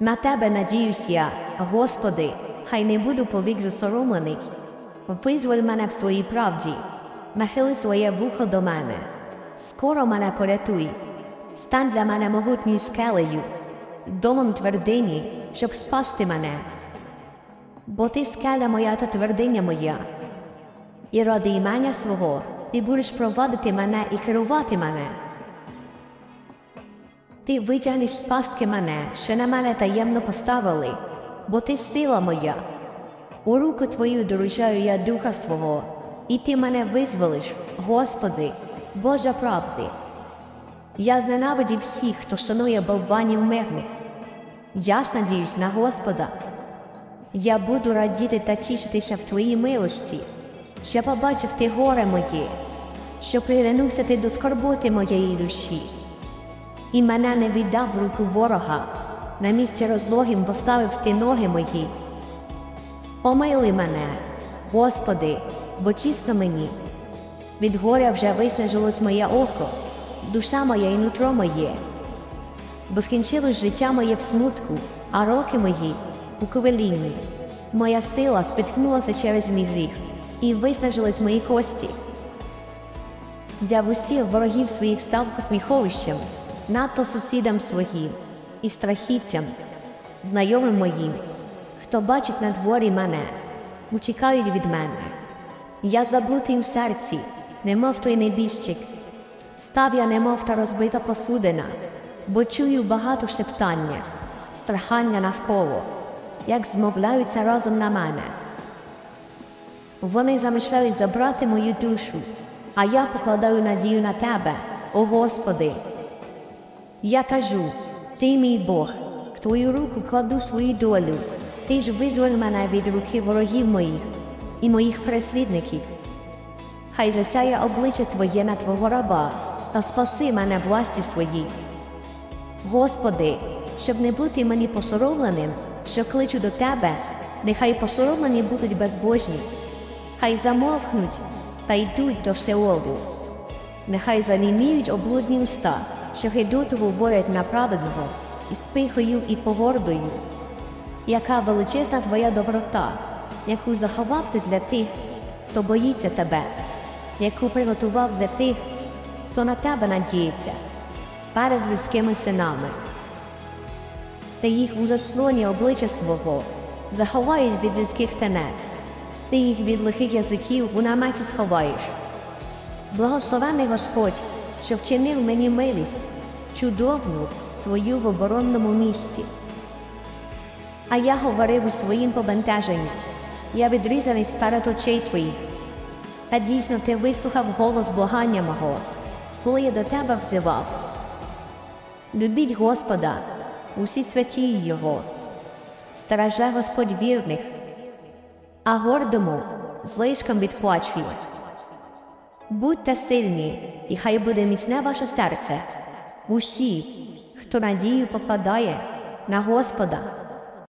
На тебе надіюсь я, Господи, хай не буду повік засоромлений. Визволь мене в своїй правді, нахили своє вухо до мене. Скоро мене порятуй, стань для мене могутньою скелею, домом твердині, щоб спасти мене. Бо ти скеля моя та твердиня моя, і ради імення свого ти будеш провадити мене і керувати мене. Ти витягнеш з пастки мене, що на мене таємно поставили, бо ти сила моя. У руку твою доручаю я духа свого, і ти мене визволиш, Господи, Божа правди. Я зненавидів всіх, хто шанує болванів мирних. Я ж надіюсь на Господа. Я буду радіти та тішитися в Твоїй милості, що побачив ти горе моє, що пригнувся ти до скорботи моєї душі, і мене не віддав в руку ворога, на місці розлогим поставив ти ноги мої. Помили мене, Господи, бо тісно мені. Від горя вже виснажилось моє око, душа моя і нутро моє, бо скінчилось життя моє в смутку, а роки мої у ковелінні. Моя сила спіткнулася через мій гріх, і виснажились мої кості. Я в усіх ворогів своїх став посміховищем, надто сусідам своїм і страхіттям, знайомим моїм, хто бачить на дворі мене, утікають від мене. Я заблутий в серці, немов той небіжчик, став я, немов та розбита посудина, бо чую багато шептання, страхання навколо, як змовляються разом на мене. Вони замишляють забрати мою душу, а я покладаю надію на тебе, о Господи. Я кажу, ти мій Бог, в твою руку кладу свою долю, ти ж визволь мене від руки ворогів моїх і моїх переслідників. Хай засяє обличчя Твоє на Твого раба та спаси мене власті своїй. Господи, щоб не бути мені посоромленим, що кличу до Тебе, нехай посоромлені будуть безбожні, хай замовкнуть та йдуть до Сеолу. Нехай заніміють облудні уста, що гидоту говорять на праведного, і спихою, і погордою. Яка величезна твоя доброта, яку заховав ти для тих, хто боїться тебе, яку приготував для тих, хто на тебе надіється, перед людськими синами. Ти їх у заслоні обличчя свого заховаєш від людських тенет, ти їх від лихих язиків у наметі сховаєш. Благословений Господь, що вчинив мені милість, чудовну свою в оборонному місті. А я говорив у своїм побентеженні, я відрізаний сперед очей твоїх. Та дійсно ти вислухав голос благання мого, коли я до тебе взивав. Любіть Господа, усі святі Його, стереже Господь вірних, а гордому злишком відплачує. Будьте сильні, і хай буде міцне ваше серце, усі, хто надію покладає на Господа.